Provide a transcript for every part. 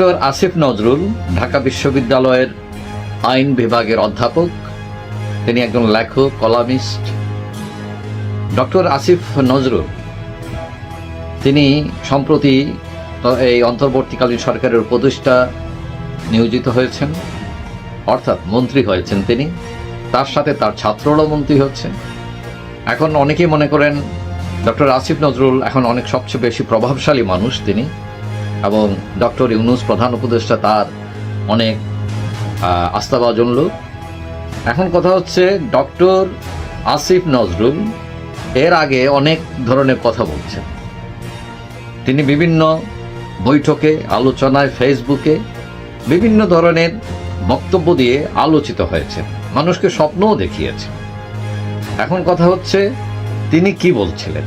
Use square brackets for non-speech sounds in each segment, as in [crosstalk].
Doctor Asif Nazrul, Dhaka বিশ্ববিদ্যালয়ের আইন বিভাগের অধ্যাপক, তিনি একজন লেখক, কলামিস্ট। ডক্টর আসিফ নজরুল, তিনি সম্প্রতি এই অন্তর্বর্তীকালীন সরকারের উপদেষ্টা নিয়োজিত হয়েছেন, অর্থাৎ মন্ত্রী হয়েছেন তিনি। তার সাথে তার ছাত্ররাও মন্ত্রী হচ্ছেন। এখন অনেকেই মনে করেন, ডক্টর আসিফ নজরুল এখন অনেক সবচেয়ে বেশি প্রভাবশালী মানুষ তিনি। এবং ডক্টর ইউনুস প্রধান উপদেষ্টা তার অনেক আস্থাভাজন লোক এখন কথা হচ্ছে ডক্টর আসিফ নজরুল এর আগে অনেক ধরনের কথা বলছেন। তিনি বিভিন্ন বৈঠকে, আলোচনায়, ফেসবুকে বিভিন্ন ধরনের বক্তব্য দিয়ে আলোচিত হয়েছেন। মানুষকে স্বপ্নও দেখিয়েছে এখন কথা হচ্ছে তিনি কি বলছিলেন?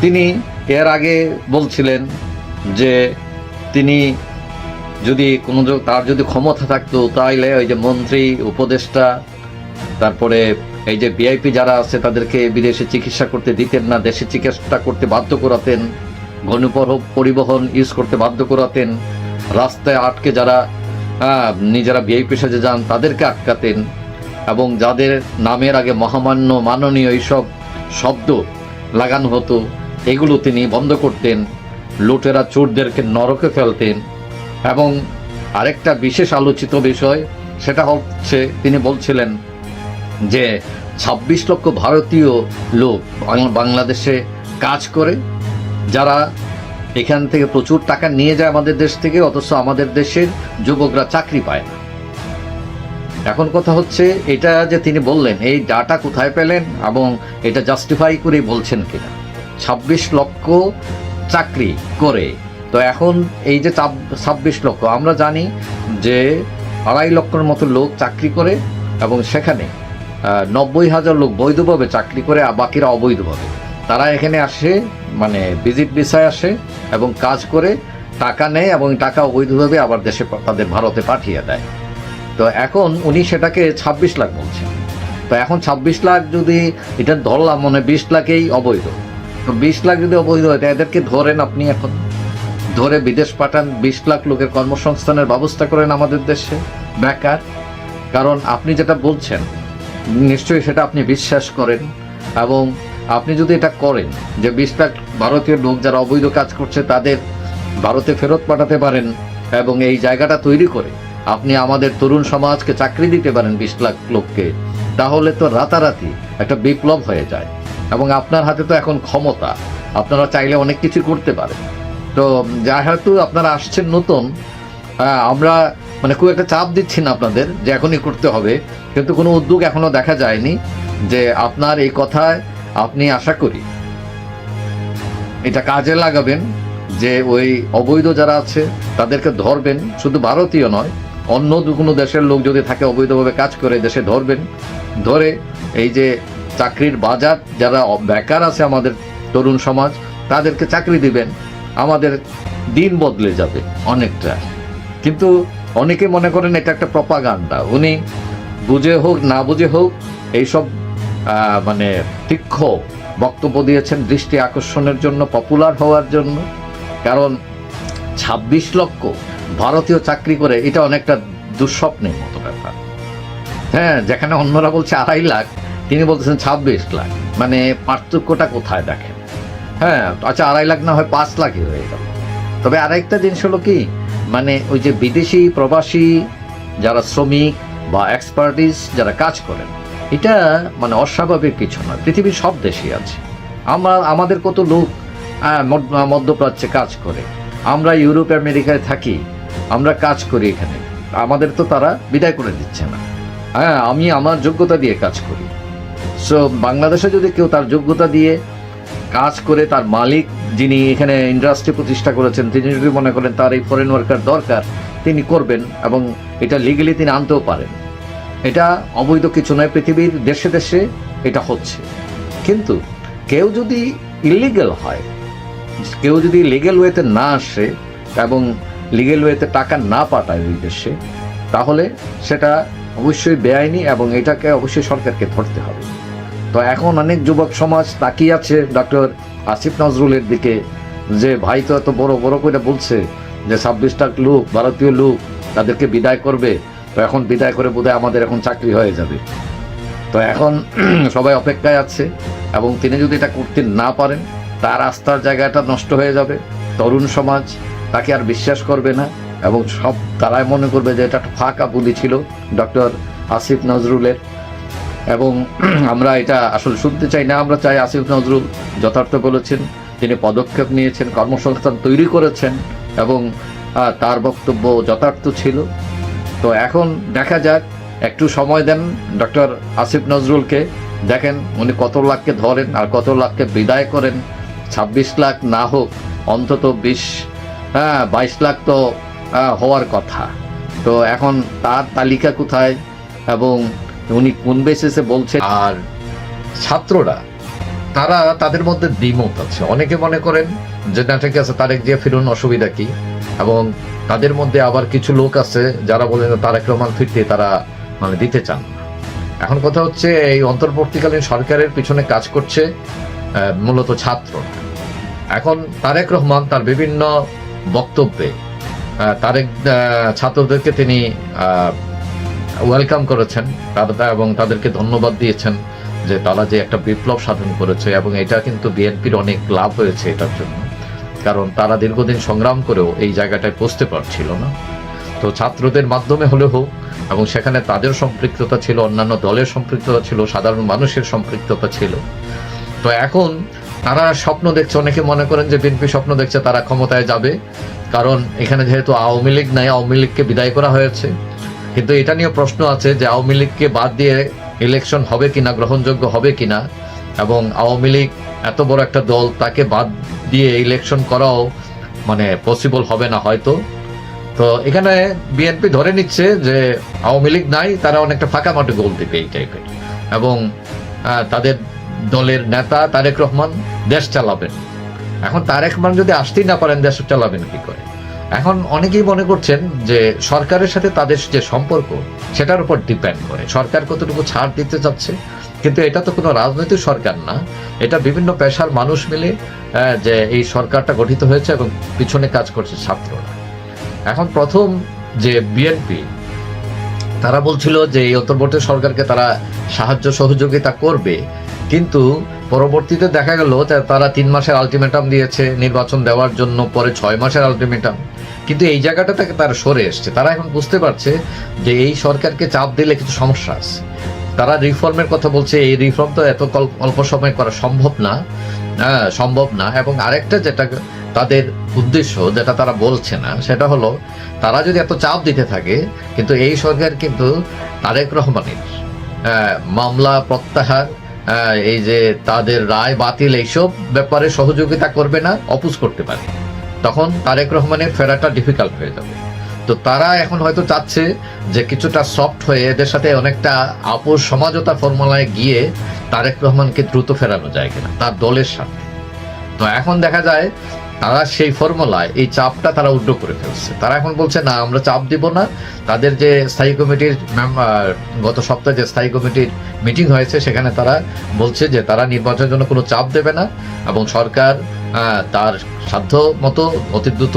তিনি এর আগে বলছিলেন যে তিনি যদি কোনো তার যদি ক্ষমতা থাকতো তাইলে ওই যে মন্ত্রী উপদেষ্টা তারপরে এই যে ভিআইপি যারা আছে তাদেরকে বিদেশে চিকিৎসা করতে দিতেন না দেশে চিকিৎসা করতে বাধ্য করাতেন গণপর পরিবহন ইউজ করতে বাধ্য করাতেন রাস্তায় আটকে যারা আহ, নিজেরা ভিআইপি সাজে যান তাদেরকে আটকাতেন এবং যাদের নামের আগে মহামান্য মাননীয় এইসব শব্দ লাগানো হতো এগুলো তিনি বন্ধ করতেন। লুটেরা চোরদেরকে নরকে ফেলতেন। এবং আরেকটা বিশেষ আলোচিত বিষয়, সেটা হচ্ছে তিনি বলছিলেন যে ২৬ লক্ষ ভারতীয় লোক বাংলাদেশে কাজ করে, যারা এখান থেকে প্রচুর টাকা নিয়ে যায় আমাদের দেশ থেকে, অথচ আমাদের দেশের যুবকরা চাকরি পায় না। এখন কথা হচ্ছে এটা যে তিনি বললেন, এই ডাটা কোথায় পেলেন এবং এটা জাস্টিফাই করে বলছেন কিনা? ছাব্বিশ লক্ষ চাকরি করে। তো এখন এই যে ছাব্বিশ লক্ষ, আমরা জানি যে আড়াই লক্ষের মতো লোক চাকরি করে এবং সেখানে নব্বই হাজার লোক বৈধভাবে চাকরি করে আর বাকিরা অবৈধভাবে। তারা এখানে আসে মানে ভিজিট ভিসায় আসে এবং কাজ করে, টাকা নেয় এবং টাকা অবৈধভাবে আবার দেশে তাদের ভারতে পাঠিয়ে দেয়। তো এখন উনি সেটাকে ছাব্বিশ লাখ বলছেন। তো এখন ছাব্বিশ লাখ যদি, এটা ধরলাম মনে বিশ লাখেই অবৈধ। তো বিশ লাখ যদি অবৈধ হয় এদেরকে ধরেন আপনি এখন। ধরে বিদেশ পাঠান, বিশ লাখ লোকের কর্মসংস্থানের ব্যবস্থা করেন আমাদের দেশে। বেকার। কারণ আপনি যেটা বলছেন, নিশ্চয়ই সেটা আপনি বিশ্বাস করেন। এবং আপনি যদি এটা করেন, যে বিশ লাখ ভারতীয় লোক যারা অবৈধ কাজ করছে, তাদের ভারতে ফেরত পাঠাতে পারেন এবং এই জায়গাটা তৈরি করে আপনি আমাদের তরুণ সমাজকে চাকরি দিতে পারেন বিশ লাখ লোককে, তাহলে তো রাতারাতি একটা বিপ্লব হয়ে যায়। এবং আপনার হাতে তো এখন ক্ষমতা। আপনারা চাইলে অনেক কিছু করতে পারেন। তো যা হয়তো আপনারা আসছেন নতুন আমরা মানে খুব একটা চাপ দিচ্ছি না আপনাদের যে এখনই করতে হবে। কিন্তু কোনো উদ্যোগ এখনও দেখা যায়নি যে আপনার এই কথায় আপনি আশা করি। এটা কাজে লাগাবেন যে ওই অবৈধ যারা আছে, তাদেরকে ধরবেন। শুধু ভারতীয় নয়, অন্য দু- কোনো দেশের লোক যদি থাকে অবৈধভাবে কাজ করে, দেশে ধরবেন। ধরে এই যে চাকরির বাজার, যারা বেকার আছে আমাদের তরুণ সমাজ, তাদেরকে চাকরি দিবেন। আমাদের দিন বদলে যাবে অনেকটা। কিন্তু অনেকে মনে করেন এটা একটা প্রপাগান্ডা। উনি বুঝে হোক, না বুঝে হোক, এইসব মানে তীক্ষ্ণ বক্তব্য দিয়েছেন দৃষ্টি আকর্ষণের জন্য পপুলার হওয়ার জন্য। কারণ ছাব্বিশ লক্ষ ভারতীয় চাকরি করে এটা অনেকটা দুঃস্বপ্নের মতো ব্যাপার। হ্যাঁ যেখানে অন্যরা বলছে আড়াই লাখ তিনি বলতেছেন ছাব্বিশ লাখ। মানে পার্থক্যটা কোথায় দেখেন? হ্যাঁ আচ্ছা আড়াই লাখ না হয় পাঁচ লাখই হয়ে গেল। তবে আরেকটা জিনিস হলো কি মানে ওই যে বিদেশি প্রবাসী যারা শ্রমিক বা এক্সপার্টিস যারা কাজ করেন, এটা মানে অস্বাভাবিক কিছু নয়। পৃথিবীর সব দেশেই আছে। আমরা, আমাদের কত লোক মধ্যপ্রাচ্যে কাজ করে। আমরা ইউরোপ, আমেরিকায় থাকি, আমরা কাজ করি এখানে। আমাদের তো তারা বিদায় করে দিচ্ছে না। হ্যাঁ আমি আমার যোগ্যতা দিয়ে কাজ করি। সো বাংলাদেশে যদি কেউ তার যোগ্যতা দিয়ে কাজ করে তার মালিক যিনি এখানে ইন্ডাস্ট্রি প্রতিষ্ঠা করেছেন, তিনি যদি মনে করেন তার এই ফরেন ওয়ার্কার দরকার, তিনি করবেন এবং এটা লিগেলি তিনি আনতেও পারেন। এটা অবৈধ কিছু নয়, পৃথিবীর দেশে দেশে এটা হচ্ছে। কিন্তু কেউ যদি ইলিগেল হয়, কেউ যদি লিগেল ওয়েতে না আসে এবং লিগেল ওয়েতে টাকা না পাঠায় ওই দেশে, তাহলে সেটা অবশ্যই বেআইনি এবং এটাকে অবশ্যই সরকারকে ধরতে হবে। তো এখন অনেক যুবক সমাজ তাকিয়ে আছে ডক্টর আসিফ নজরুলের দিকে, যে ভাই তো এত বড় বড় করে বলছে যে ছাব্বিশ লাখ লোক, ভারতীয় লোক তাদেরকে বিদায় করবে, তো এখন বিদায় করে বোধহয় আমাদের এখন চাকরি হয়ে যাবে। তো এখন [clears throat] সবাই অপেক্ষায় আছে এবং তিনি যদি এটা করতে না পারেন, তার আস্থার জায়গাটা নষ্ট হয়ে যাবে। তরুণ সমাজ তাকে আর বিশ্বাস করবে না এবং সব তারাই মনে করবে যে এটা একটা ফাঁকা বুলি ছিল ডক্টর আসিফ নজরুলের। এবং [clears throat] আমরা এটা আসলে শুনতে চাই না, আমরা চাই আসিফ নজরুল যথার্থ বলেছেন, তিনি পদক্ষেপ নিয়েছেন, কর্মসংস্থান তৈরি করেছেন এবং তার বক্তব্য যথার্থ ছিল। তো এখন দেখা যাক, একটু সময় দেন ডক্টর আসিফ নজরুলকে। দেখেন উনি কত লাখকে ধরেন আর কত লাখকে বিদায় করেন। ছাব্বিশ লাখ না হোক, অন্তত বিশ হ্যাঁ বাইশ লাখ তো হওয়ার কথা। তো এখন তার তালিকা কোথায় এবং উনি কোন বেসিসে বলছে আর ছাত্ররা, তারা তাদের মধ্যে দ্বিমত আছে। অনেকে মনে করেন যে, না, ঠিক আছে, তারেক জিয়া ফিরুন, অসুবিধা কি? এবং তাদের মধ্যে আবার কিছু লোক আছে যারা বলেন তারেক রহমান ফিরতে তারা মানে দিতে চান এখন কথা হচ্ছে, এই অন্তর্বর্তীকালীন সরকারের পিছনে কাজ করছে মূলত ছাত্র এখন তারেক রহমান তার বিভিন্ন বক্তব্যে তারেক ছাত্রদেরকে তিনি ওয়েলকাম করেছেন তাদের এবং তাদেরকে ধন্যবাদ দিয়েছেন যে তারা যে একটা বিপ্লব সাধন করেছে এবং এটা কিন্তু বিএনপির অনেক লাভ হয়েছে এটার জন্য। কারণ তারা দীর্ঘদিন সংগ্রাম করেও এই জায়গাটায় পৌঁছতে পারছিল না। তো ছাত্রদের মাধ্যমে হলে হোক এবং সেখানে তাদের সম্পৃক্ততা ছিল, অন্যান্য দলের সম্পৃক্ততা ছিল, সাধারণ মানুষের সম্পৃক্ততা ছিল। তো এখন তারা স্বপ্ন দেখছে, অনেকে মনে করেন যে বিএনপি স্বপ্ন দেখছে তারা ক্ষমতায় যাবে। কারণ এখানে যেহেতু আওয়ামী লীগ নাই, আওয়ামী লীগকে বিদায় করা হয়েছে। কিন্তু এটা নিয়ে প্রশ্ন আছে যে আওয়ামী লীগকে বাদ দিয়ে ইলেকশন হবে কিনা, গ্রহণযোগ্য হবে কিনা, এবং আওয়ামী লীগ এত বড় একটা দল, তাকে বাদ দিয়ে ইলেকশন করাও মানে পসিবল হবে না হয়তো। তো এখানে বিএনপি ধরে নিচ্ছে যে আওয়ামী লীগ নাই, তারা অনেকটা ফাঁকা মাঠে গোল দিবে এই টাইপের এবং তাদের দলের নেতা তারেক রহমান দেশ চালাবেন। এখন তারেক রহমান যদি আসতেই না পারেন, দেশ চালাবেন কি করে? এখন অনেকেই মনে করছেন যে সরকারের সাথে তাদের যে সম্পর্ক, সেটার উপর ডিপেন্ড করে। সরকার কতটুকু ছাড় দিতে চাচ্ছে? কিন্তু এটা তো কোনো রাজনৈতিক সরকার না। এটা বিভিন্ন পেশার মানুষ মিলে যে এই সরকারটা গঠিত হয়েছে এবং পিছনে কাজ করছে ছাত্ররা। এখন প্রথম যে বিএনপি তারা বলছিল যে এই অন্তর্বর্তী সরকারকে তারা সাহায্য সহযোগিতা করবে। কিন্তু পরবর্তীতে দেখা গেল তারা তিন মাসের আলটিমেটাম দিয়েছে নির্বাচন দেওয়ার জন্য পরে ছয় মাসের আলটিমেটাম কিন্তু এই জায়গাটা থেকে তারা সরে এসছে। তারা এখন বুঝতে পারছে যে এই সরকারকে চাপ দিলে কিছু সমস্যা আছে। তারা রিফর্মের কথা বলছে এই রিফর্ম তো এত অল্প সময় করা সম্ভব না। হ্যাঁ, সম্ভব না। এবং আরেকটা যেটা তাদের উদ্দেশ্য যেটা তারা বলছে না সেটা হলো তারা যদি এত চাপ দিতে থাকে কিন্তু এই সরকার কিন্তু তারেক রহমানের আহ, মামলা প্রত্যাহার এই যে তাদের রায় বাতিল এইসব ব্যাপারে সহযোগিতা করবে না, অপুজ করতে পারে। তখন তারেক রহমানের ফেরাটা ডিফিকাল্ট হয়ে যাবে। তো তারা এখন হয়তো চাচ্ছে যে কিছুটা সফট হয়ে এদের সাথে অনেকটা আপোষ সমাজতা ফর্মুলায় গিয়ে তারেক রহমানকে দ্রুত ফেরানো যায় কিনা, তার দলের সাথে। তো এখন দেখা যায় তারা সেই ফর্মুলায় এই চাপটা তারা উড্ড করে ফেলছে। তারা এখন বলছে, না, আমরা চাপ দিব না। তাদের যে স্থায়ী কমিটির গত সপ্তাহে যে স্থায়ী কমিটির মিটিং হয়েছে, সেখানে তারা বলছে যে তারা নির্বাচনের জন্য কোনো চাপ দেবে না এবং সরকার তার সাধ্য মতো অতি দ্রুত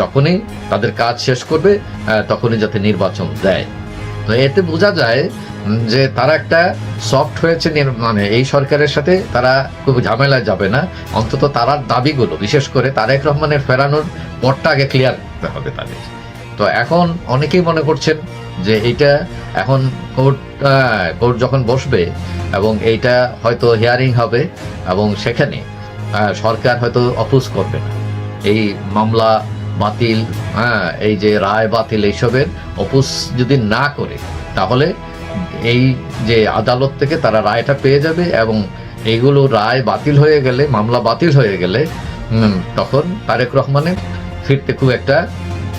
যখনই তাদের কাজ শেষ করবে তখনই যাতে নির্বাচন দেয়। তো এতে বোঝা যায় যে তারা একটা সফট হয়েছে মানে এই সরকারের সাথে তারা খুব ঝামেলায় যাবে না। অন্তত তারার দাবিগুলো, বিশেষ করে তারেক রহমানের ফেরানোর পথটা আগে ক্লিয়ার করতে হবে তাদের। তো এখন অনেকেই মনে করছেন যে এইটা এখন কোর্ট কোর্ট যখন বসবে এবং এইটা হয়তো হিয়ারিং হবে এবং সেখানে সরকার হয়তো অপোজ করবে না। এই মামলা বাতিল হ্যাঁ এই যে রায় বাতিল এইসবের অপোজ যদি না করে, তাহলে এই যে আদালত থেকে তারা রায়টা পেয়ে যাবে এবং এইগুলো রায় বাতিল হয়ে গেলে, মামলা বাতিল হয়ে গেলে তখন তারেক রহমানের ফিরতে খুব একটা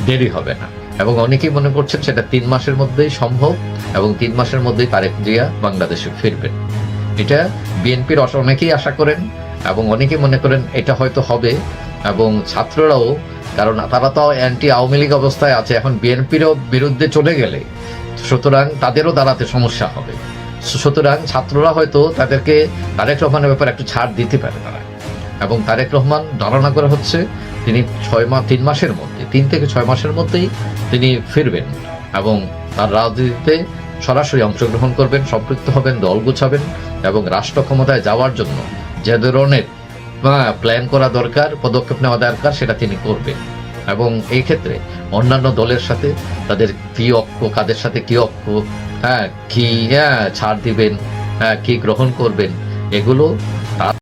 দেরি হবে না। এবং অনেকেই মনে করছেন সেটা তিন মাসের মধ্যেই সম্ভব এবং তিন মাসের মধ্যেই তারেক জিয়া বাংলাদেশে ফিরবেন। এটা বিএনপির অনেকেই আশা করেন এবং অনেকেই মনে করেন এটা হয়তো হবে এবং ছাত্ররাও কারণ তারা তো অ্যান্টি আওয়ামী লীগ অবস্থায় আছে, এখন বিএনপিরও বিরুদ্ধে চলে গেলে সুতরাং তাদেরও দাঁড়াতে সমস্যা হবে। সুতরাং ছাত্ররা হয়তো তাদেরকে তারেক রহমানের ব্যাপারে একটু ছাড় দিতে পারে তারা। এবং তারেক রহমান ধারণা করা হচ্ছে তিনি ছয় মাস তিন মাসের মধ্যে, তিন থেকে ছয় মাসের মধ্যেই তিনি ফিরবেন এবং তার রাজনীতিতে সরাসরি অংশগ্রহণ করবেন, সম্পৃক্ত হবেন, দল গুছাবেন এবং রাষ্ট্র ক্ষমতায় যাওয়ার জন্য যে ধরনের প্ল্যান করা দরকার, পদক্ষেপ নেওয়া দরকার, সেটা তিনি করবেন। এবং এই ক্ষেত্রে অন্যান্য দলের সাথে তাদের কি অক্ষ কাদের সাথে কি অক্ষ হ্যাঁ কি হ্যাঁ ছাড় দিবেন হ্যাঁ কি গ্রহণ করবেন, এগুলো